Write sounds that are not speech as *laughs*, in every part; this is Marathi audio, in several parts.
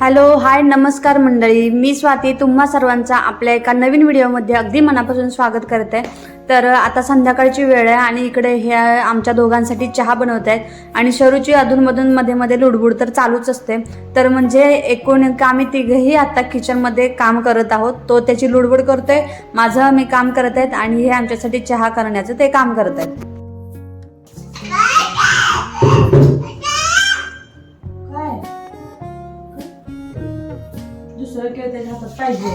हॅलो हाय नमस्कार मंडळी. मी स्वाती तुम्हा सर्वांचा आपल्या एका नवीन व्हिडिओमध्ये अगदी मनापासून स्वागत करते. तर आता संध्याकाळची वेळ आहे आणि इकडे हे आमच्या दोघांसाठी चहा बनवत आहेत आणि शरूची अधूनमधून मध्ये मध्ये लुडबुड तर चालूच असते. तर म्हणजे एकूण का आम्ही तिघही आता किचनमध्ये काम करत आहोत. तो त्याची लुडबुड करतोय माझं मी काम करत आहेत आणि हे आमच्यासाठी चहा करण्याचं ते काम करत आहेत. दुसरं खेळ त्याच्या हातात पाहिजे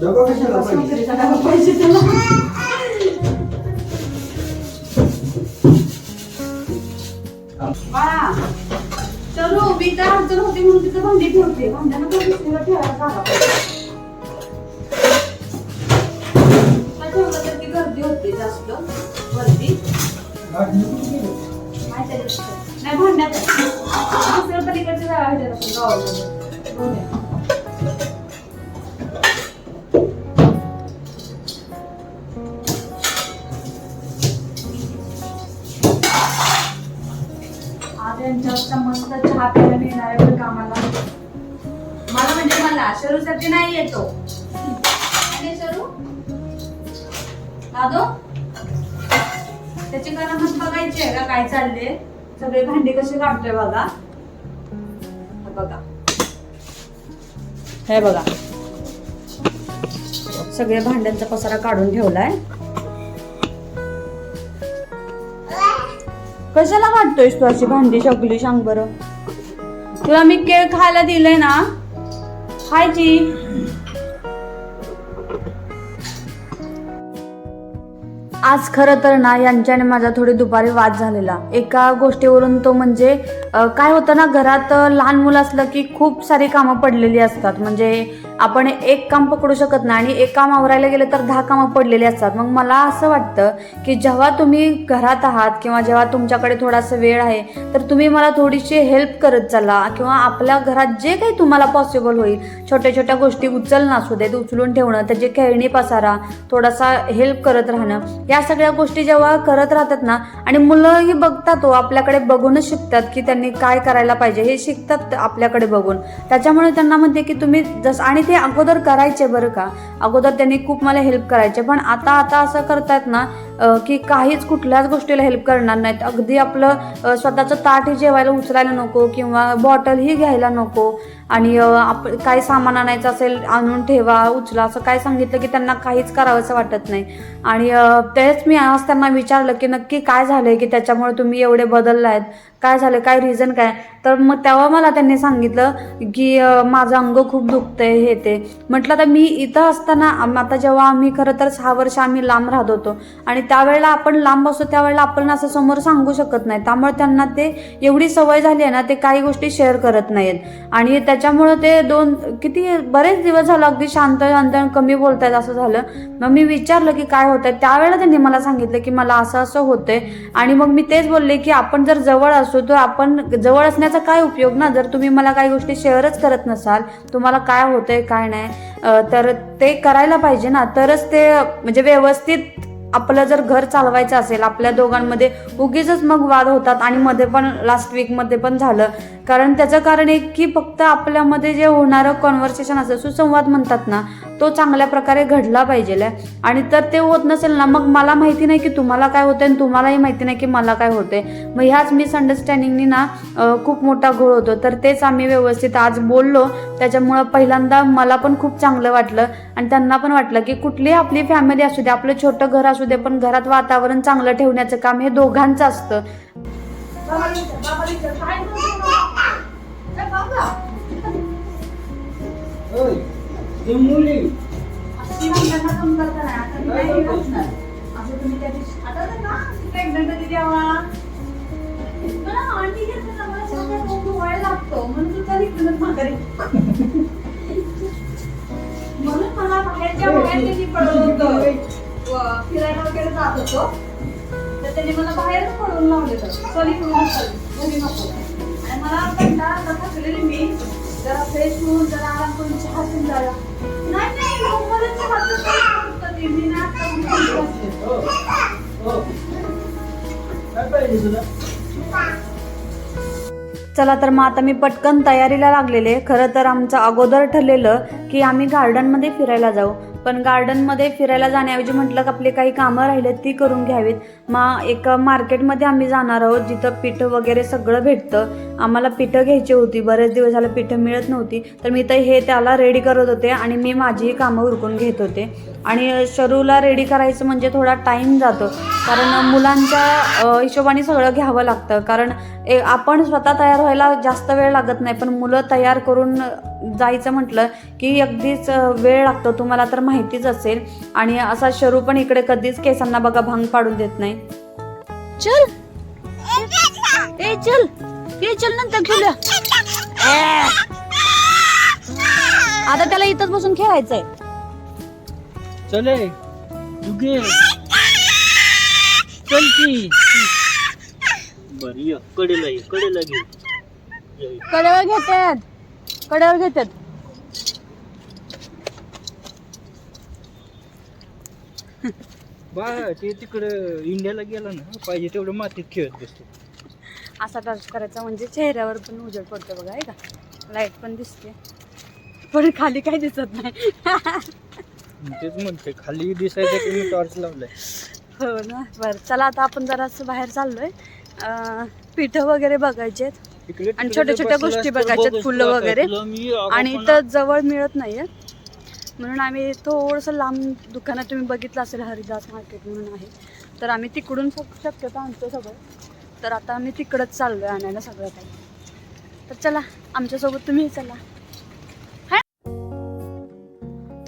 डबा कशाला पाहिजे साखरेचा डबा पाहिजे त्याला बाळा चलो मी तर होती म्हणून तिथं भांडी ठेवते भांड्यानं पण दुसरीला ठेवायला जागा. काय ठेवलं तर ती गर्दी होते जास्त वरती? नाही भांड्यात दुसऱ्या पलीकडच्या जागा गावामध्ये. बघूया. त्यांच्या मस्त चहा प्यायला मिळणार आहे बरं का मला म्हणजे मला शरूसाठी नाही येतो शरू? दादो? त्याची करामत बघायची आहे का? काय चालले सगळे भांडे कसे काढतोय बघा. बघा. हे बघा. सगळ्या भांड्यांचा पसारा काढून ठेवलाय. कशाला वाटतोयस तू अशी भांडी शकली सांग बरं? तुला मी केळ खायला दिलंय ना? खायची आज खरं तर ना यांच्याने माझा थोडी दुपारी वाद झालेला. एका गोष्टीवरून तो म्हणजे काय होतं ना घरात लहान मुलं असलं की खूप सारी कामं पडलेली असतात. म्हणजे आपण एक काम पकडू शकत नाही आणि एक काम आवरायला गेलं तर दहा कामं पडलेली असतात. मग मला असं वाटतं की जेव्हा तुम्ही घरात आहात किंवा जेव्हा तुमच्याकडे थोडासा वेळ आहे तर तुम्ही मला थोडीशी हेल्प करत चला किंवा आपल्या घरात जे काही तुम्हाला पॉसिबल होईल छोट्या छोट्या गोष्टी उचलणं असू देत उचलून ठेवणं त्याची खेळणी पसारा थोडासा हेल्प करत राहणं या सगळ्या गोष्टी जेव्हा करत राहतात ना आणि मुलंही बघतात हो आपल्याकडे बघूनच शिकतात की त्यांनी काय करायला पाहिजे हे शिकतात आपल्याकडे बघून. त्याच्यामुळे त्यांना म्हणते की तुम्ही जसं आणि ते अगोदर करायचे बरं का? अगोदर त्यांनी खूप मला हेल्प करायचे. पण आता आता असं करतात ना की काहीच कुठल्याच गोष्टीला हेल्प करणार नाहीत. अगदी आपलं स्वतःचं ताटही जेवायला उचलायला नको किंवा बॉटलही घ्यायला नको. आणि आप काही सामान आणायचं असेल आणून ठेवा उचला असं काय सांगितलं की त्यांना काहीच करावंसं वाटत नाही. आणि तेच मी आज त्यांना विचारलं की नक्की काय झालं आहे की त्याच्यामुळे तुम्ही एवढे बदलला आहेत काय झालं? काय रिझन काय? तर मग तेव्हा मला त्यांनी सांगितलं की माझं अंग खूप दुखतंय हे ते. म्हटलं तर मी इथं असताना आता जेव्हा आम्ही खरं तर सहा वर्ष आम्ही लांब राहत होतो आणि त्यावेळेला आपण लांब असतो त्यावेळेला आपण असं समोर सांगू शकत नाही. त्यामुळे त्यांना ते एवढी सवय झाली आहे ना ते काही गोष्टी शेअर करत नाहीत आणि त्याच्यामुळं ते दोन किती बरेच दिवस झालं अगदी शांत शांत कमी बोलतायत असं झालं. मग मी विचारलं की काय होतंय? त्यावेळेला त्यांनी मला सांगितलं की मला असं असं होतंय. आणि मग मी तेच बोलले की आपण जर जवळ असू तर आपण जवळ असण्याचा काय उपयोग ना? जर तुम्ही मला काही गोष्टी शेअरच करत नसाल तुम्हाला काय होतंय काय नाही तर ते करायला पाहिजे ना. तरच ते म्हणजे व्यवस्थित आपलं जर घर चालवायचं असेल आपल्या दोघांमध्ये उगीच मग वाद होतात आणि मध्ये पण लास्ट वीकमध्ये पण झालं. कारण त्याचं कारण एक की फक्त आपल्यामध्ये जे होणारं कॉन्व्हर्सेशन असतं सुसंवाद म्हणतात ना तो चांगल्या प्रकारे घडला पाहिजे आणि तर ते होत नसेल ना मग मला माहिती नाही की तुम्हाला काय होतंय आणि तुम्हालाही माहिती नाही की मला काय होतंय मग ह्याच मिसअंडरस्टँडिंगनी ना खूप मोठा घोळ होतो तर तेच आम्ही व्यवस्थित आज बोललो त्याच्यामुळं पहिल्यांदा मला पण खूप चांगलं वाटलं आणि त्यांना पण वाटलं की कुठली आपली फॅमिली असू दे आपलं छोटं घर असू दे पण घरात वातावरण चांगलं ठेवण्याचं काम हे दोघांचं असतं म्हणून मला बाहेरच्या बाहेर त्यांनी होतं. फिरायला वगैरे जात होतो तर त्याने मला बाहेरच पळवून लावले तर सॉरी करून आणि मला कंटाळा फ्रेश होऊन जरा आराम करून चहा पिऊन जाऊया नाही नाही. मी. हो हो. चला तर मग आता मी पटकन तयारीला लागलेले. खरं तर आमचं अगोदर ठरलेलं की आम्ही गार्डनमध्ये फिरायला जाऊ. पण गार्डनमध्ये फिरायला जाण्याऐवजी म्हटलं की आपली काही कामं राहिलेत ती करून घ्यावीत. मग एक मार्केटमध्ये आम्ही जाणार आहोत जिथं पिठं वगैरे सगळं भेटतं. आम्हाला पिठं घ्यायची होती. बरेच दिवस झालं पिठं मिळत नव्हती. तर मी तर हे त्याला रेडी करत होते आणि मी माझीही कामं उरकून घेत होते. आणि शरूला रेडी करायचं म्हणजे थोडा टाईम जातो. कारण मुलांच्या हिशोबाने सगळं घ्यावं लागतं. कारण ए, आपण स्वतः तयार व्हायला जास्त वेळ लागत नाही. पण मुलं तयार करून जायचं म्हटलं की अगदीच वेळ लागतो. तुम्हाला तर माहितीच असेल. आणि असा शरू पण इकडे कधीच केसांना बघा भांग पाडून देत नाही. चल. ए चल. ये चल नंतर खेळूया. आता त्याला इथंच बसून खेळायचंय. चले युगे चल की. बर ये कडेला ये कडेला घे. ये, ये. कडेवर घेतात कडेवर घेतात बा ते तिकडं इंडियाला गेला ना पाहिजे तेवढं मातीत खेळत बसतो. असा डान्स करायचा म्हणजे चेहऱ्यावर पण उजेड पडतो बघा आहे का? लाइट पण दिसते. पण खाली काही दिसत नाही. तेच म्हणते खाली दिसायचं की मी टॉर्च लावलाय? हो ना बरं. चला आता आपण जरासं बाहेर चाललोय. अं, पिठं वगैरे बघायचे इकडे आणि तिकडे छोट्या छोट्या बसलास गोष्टी तर बघायच्यात, बघच फुलं तुला वगैरे. तुला मी अगं आणि इथं जवळ मिळत नाहीये. म्हणून आम्ही थोडंसं लांब दुकानात तुम्ही बघितलं असेल हरिदास मार्केट म्हणून आहे. तर आम्ही तिकडून फक्त शक्यतो आणतो सगळं. तर आता आम्ही तिकडंच चाललो आहे आणायला सगळं काही. तर चला आमच्यासोबत तुम्ही चला.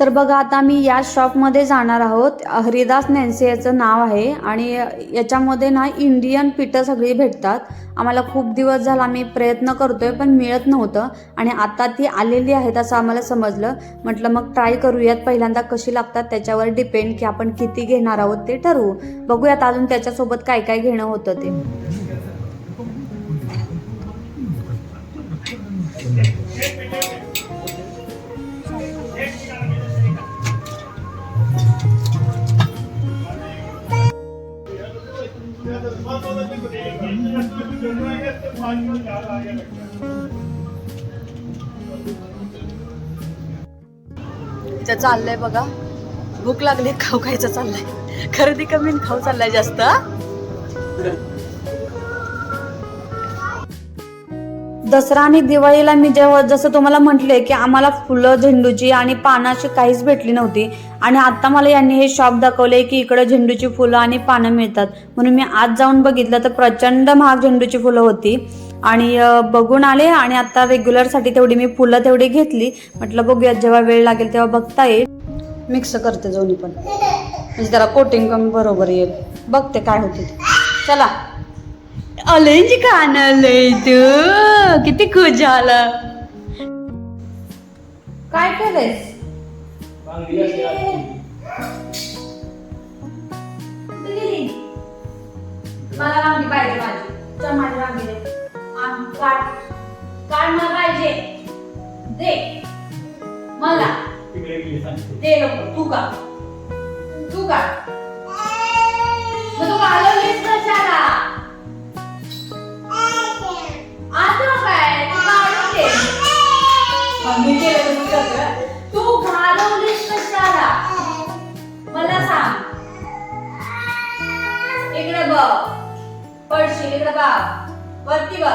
तर बघा आता मी या शॉपमध्ये जाणार आहोत. हरिदास नॅन्सी याचं नाव आहे आणि याच्यामध्ये ना इंडियन पिठं सगळी भेटतात. आम्हाला खूप दिवस झाला आम्ही प्रयत्न करतोय पण मिळत नव्हतं. आणि आता ती आलेली आहेत असं आम्हाला समजलं. म्हटलं मग ट्राय करूयात. पहिल्यांदा कशी लागतात त्याच्यावर डिपेंड की आपण किती घेणार आहोत ते ठरवू. बघूयात अजून त्याच्यासोबत काय काय घेणं होतं ते. इथं चाललंय बघा. भूक लागली खाऊ खायचं चाललंय. खरेदी कमी खाऊ चाललाय जास्त. दसरा आणि दिवाळीला मी जेव्हा जसं तुम्हाला म्हटले की आम्हाला फुलं झेंडूची आणि पानाची अशी काहीच भेटली नव्हती. आणि आत्ता मला यांनी हे शॉप दाखवले की इकडे झेंडूची फुलं आणि पानं मिळतात. म्हणून मी आज जाऊन बघितलं तर प्रचंड महाग झेंडूची फुलं होती. आणि बघून आले आणि आता रेग्युलरसाठी तेवढी मी फुलं तेवढी घेतली. म्हटलं बघूयात जेव्हा वेळ लागेल तेव्हा बघता येईल. मिक्स करते दोन्ही पण. म्हणजे त्याला कोटिंग कमी बरोबर येईल. बघते काय होते चला. ऑलेंज खाणलंय तू किती खुश झालं. काय केलंयस? मला वांगी पाहिजे माझी. चल माझी वांगी दे. आण, काढ. काढ मला पाहिजे. दे. मला. दे लवकर. तू का तू का मग तू घालवलीस कशाला आता काय? तू काढून दे केलं तू सगळं. बघ. पडशील इकडे बघ. वरती बघ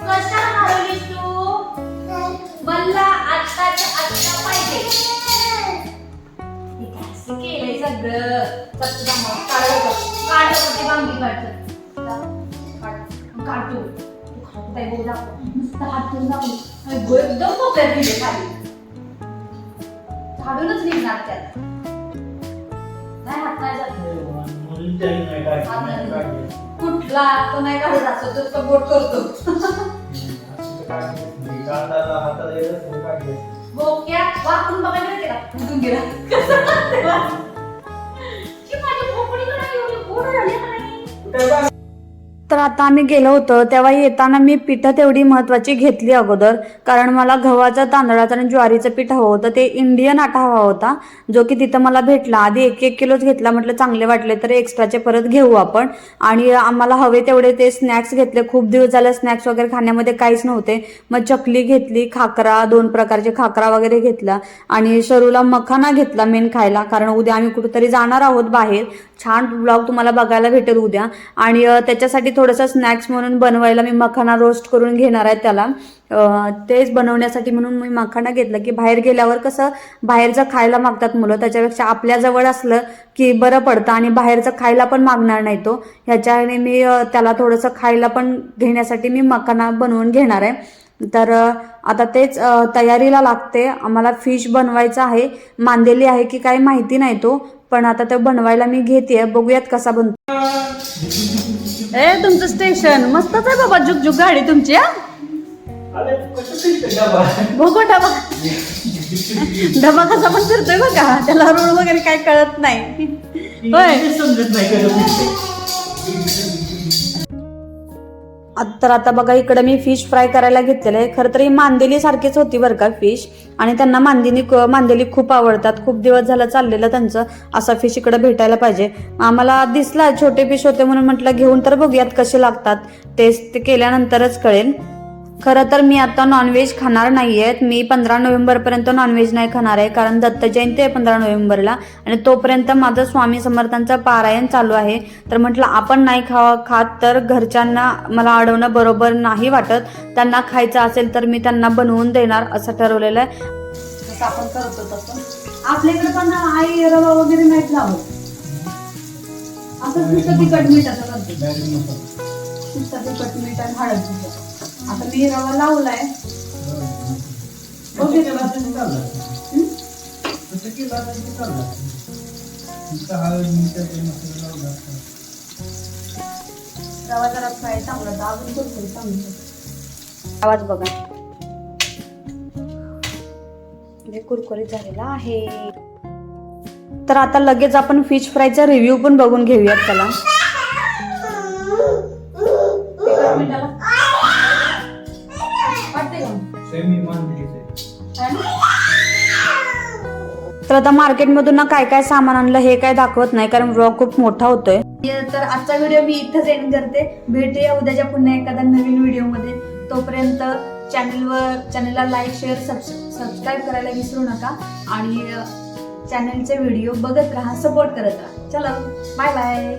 कशा कशाला घालवलीस तू? मला आत्ताच्या आत्ता पाहिजे. असं केलंय सगळं. सत्ता मग काढलं काढ ते वांगी काय बोल दाखव. नुसतं हात ठेवून दाखव. एकदम खाली. काढूनच निघणार त्यात. नाही हात नाही जात. नाही काढली. कुठला तो नाही काढत असतो तो बोट करतो हाताला येत असेल, काढली. बोक्या वाकून बघायला का उठून गेला *laughs* माझी का नाही एवढी गोड झाली का नाही? तर आता आम्ही गेलो होतो तेव्हा येताना मी पिठं तेवढी महत्वाची घेतली अगोदर. कारण मला गव्हाचं तांदळाचं आणि ज्वारीचं पीठ हवं होतं. ते इंडियन आटा हवा होता जो की तिथं मला भेटला. आधी एक एक किलोच घेतला म्हटलं चांगले वाटले तर एक्स्ट्राचे परत घेऊ आपण. आणि आम्हाला हवे तेवढे ते स्नॅक्स घेतले. खूप दिवस झाले स्नॅक्स वगैरे खाण्यामध्ये काहीच नव्हते. मग चकली घेतली खाकरा दोन प्रकारचे खाकरा वगैरे घेतला. आणि शरूला मखाना घेतला मेन खायला. कारण उद्या आम्ही कुठेतरी जाणार आहोत बाहेर. छान ब्लॉग तुम्हाला बघायला भेटेल उद्या. आणि त्याच्यासाठी थोडंसं स्नॅक्स म्हणून बनवायला मी मखाना रोस्ट करून घेणार आहे त्याला. तेच बनवण्यासाठी म्हणून मी मखाना घेतला की बाहेर गेल्यावर कसं बाहेरचं खायला मागतात मुलं. त्याच्यापेक्षा आपल्याजवळ असलं की बरं पडतं आणि बाहेरचं खायला पण मागणार नाही तो. ह्याच्याने मी त्याला थोडंसं खायला पण घेण्यासाठी मी मखाना बनवून घेणार आहे. तर आता तेच तयारीला लागते. आम्हाला फिश बनवायचं आहे. मांदेली आहे की काही माहिती नाही तो. पण आता ते बनवायला मी घेते बघूयात कसा बनतो. ए तुमचं स्टेशन मस्तच आहे बाबा जुग जुग गाडी तुमची हा? बघू डबा. डबा कसा पण फिरतोय बघा. त्याला रोड वगैरे काय कळत नाही. होय. समजत नाही कसं फिरते. आत- तर आता बघा इकडे मी फिश फ्राय करायला घेतलेलं आहे. खरं तर ही मांदेली सारखीच होती बरं का फिश आणि त्यांना मांदिनी मांदेली खूप आवडतात. खूप दिवस झालं चाललेलं त्यांचं. असा फिश इकडे भेटायला पाहिजे. आम्हाला दिसला छोटे फिश होते म्हणून म्हटलं घेऊन तर बघूयात कसे लागतात. टेस्ट ते केल्यानंतरच कळेल. खरं तर मी आता नॉनव्हेज खाणार नाहीये. मी पंधरा नोव्हेंबरपर्यंत नॉनव्हेज नाही खाणार आहे. कारण दत्त जयंती आहे पंधरा नोव्हेंबरला. आणि तोपर्यंत माझं स्वामी समर्थांचं पारायण चालू आहे. तर म्हटलं आपण नाही खावा खात तर घरच्यांना मला अडवणं बरोबर नाही वाटत. त्यांना खायचं असेल तर मी त्यांना बनवून देणार असं ठरवलेलं आहे. आपण करतो तसं. आपल्याकडे पण आई रवा वगैरे नाहीत लावत असं नुसतं तिखट मीठाचं करतो. नुसतं तिखट मीठ आणि हळद. आता मी रवा लावलाय. ओके. रवा जरा फ्राय चांगला अजून कुरकुरीत चांगलं. आवाज बघा. म्हणजे कुरकुरीत झालेला आहे. तर आता लगेच आपण फिश फ्रायचा रिव्ह्यू पण बघून घेऊयात त्याला. *laughs* तर आता मार्केटमधून ना काय काय सामान आणलं हे काय दाखवत नाही कारण ब्लॉग खूप मोठा होतोय. तर आजचा व्हिडिओ मी इथंच एंड करते. भेटूया उद्याच्या पुन्हा एखाद्या नवीन व्हिडिओमध्ये तोपर्यंत चॅनलवर चॅनलला लाईक शेअर सबस्क्राईब करायला विसरू नका. आणि चॅनलचे व्हिडिओ बघत राहा सपोर्ट करत राहा. चला बाय बाय